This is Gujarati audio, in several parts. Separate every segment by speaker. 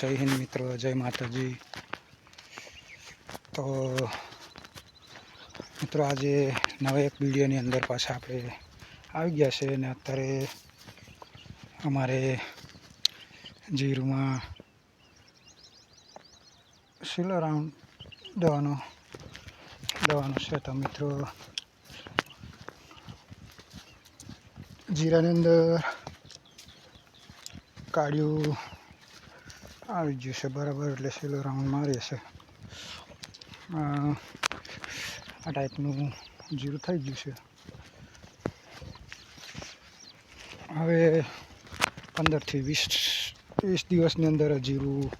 Speaker 1: જય હિન્દ મિત્રો, જય માતાજી. તો મિત્રો, આજે નવા એક વિડીયોની અંદર પાછા આપણે આવી ગયા છે અને અત્યારે અમારે જીરુમાં સિલો રાઉન્ડ દવાનો દવાનો છે. તો મિત્રો, જીરાની અંદર કાળિયું આવી ગયું છે, બરાબર. એટલે છેલ્લો રાઉન્ડ મારીએ છે. આ ટાઈપનું જીરું થઈ ગયું છે. હવે પંદરથી વીસ વીસ દિવસની અંદર જીરું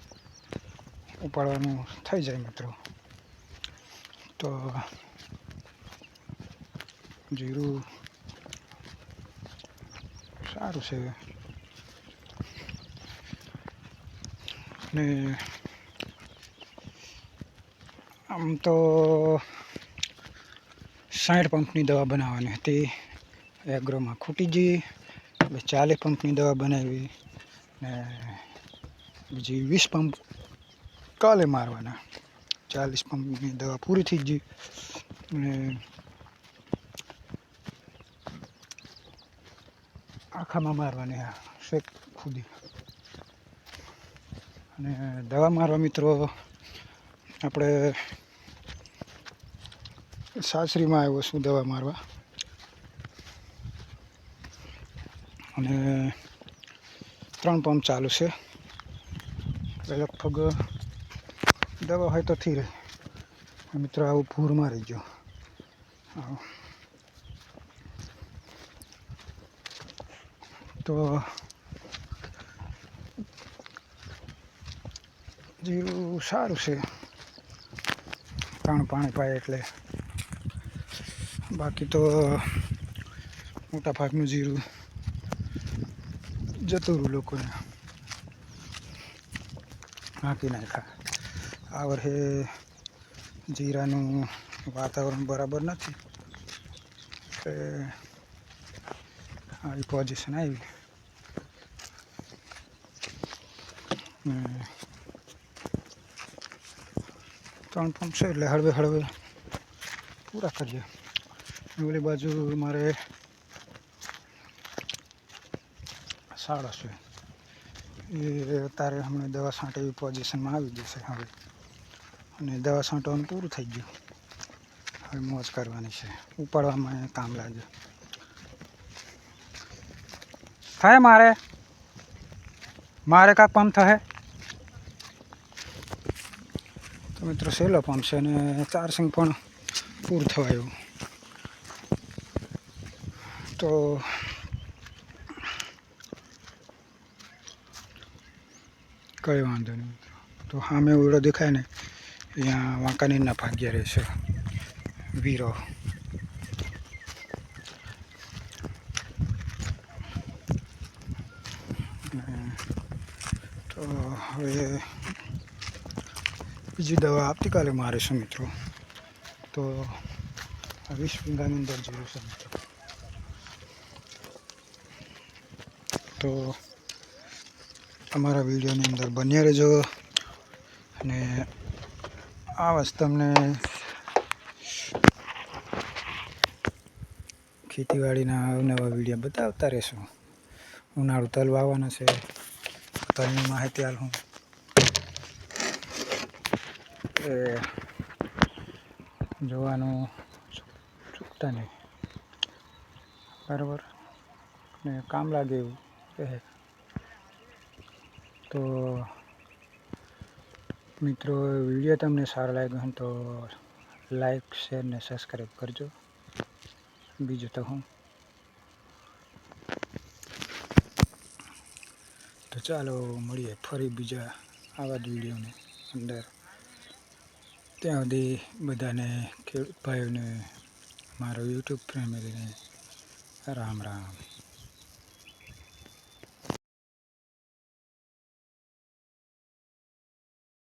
Speaker 1: ઉપાડવાનું થઈ જાય મિત્રો. તો જીરું સારું છે. ને આમ તો સાઠ પંપની દવા બનાવવાની હતી. એગ્રોમાં ખૂટી ગઈ. એટલે ચાલીસ પંપની દવા બનાવી ને બીજી વીસ પંપ કાલે મારવાના. ચાલીસ પંપની દવા પૂરી થઈ ગઈ. ને આખામાં મારવાની આ શેક ખુદી. અને દવા મારવા મિત્રો, આપણે સાસરીમાં આવ્યો છું દવા મારવા. અને ત્રણ પંપ ચાલુ છે. લગભગ દવા હોય તો થી રહે મિત્રો, આવું ભૂરમાં રહી ગયો. તો જીરું સારું છે. ત્રણ પાણી પાય એટલે. બાકી તો, મોટા ભાગનું જીરું જતું રહ્યું લોકોને. હાંકી નાખ્યા આ વર્ષે જીરાનું વાતાવરણ બરાબર નથી. એટલે આવી પોઝિશન આવી. ત્રણ પંપ છે એટલે હળવે હળવે પૂરા કરીએ. ઓલી બાજુ મારે સાડા છે. એ અત્યારે હમણાં દવા છાંટે એવી પોઝિશનમાં આવી જશે હવે. અને દવા છાંટવાનું પૂરું થઈ ગયું. હવે મોજ કરવાની છે. ઉપાડવામાં કામ લાગે થાય મારે? મારે કાંક પંપ થાય તો મિત્રો સહેલો પંપ છે અને ચાર્જિંગ પણ પૂરું થવાયું તો કંઈ વાંધો નહીં તો સામે ઓળો દેખાય ને, અહીંયા વાંકાનેરના ભાગ્ય રહેશે. વીરો. તો હવે બીજી દવા આવતીકાલે મારીશું મિત્રો. તો આ વીસ વીંગાની અંદર છે મિત્રો. તો અમારા વિડીયોની અંદર બન્યા રહેજો અને આ વસ્તુ તમને ખેતીવાડીના અવનવા વીડિયો બતાવતા રહેશું. ઉનાળુ તલ વાવવાના છે. તલની માહિતી હાલ એ જોવાનું ચૂકતા નહીં. બરાબર? ને કામ લાગે એવું, કહે. તો મિત્રો વીડિયો તમને સારો લાગ્યો હોય તો લાઈક, શેર ને સબસ્ક્રાઈબ કરજો. બીજું તો હું. તો ચાલો મળીએ ફરી બીજા આવા જ વિડીયોની અંદર. ત્યાં સુધી બધાને ખેડૂત ભાઈઓને મારો યુટ્યુબ ફેમિલીને રામ રામ.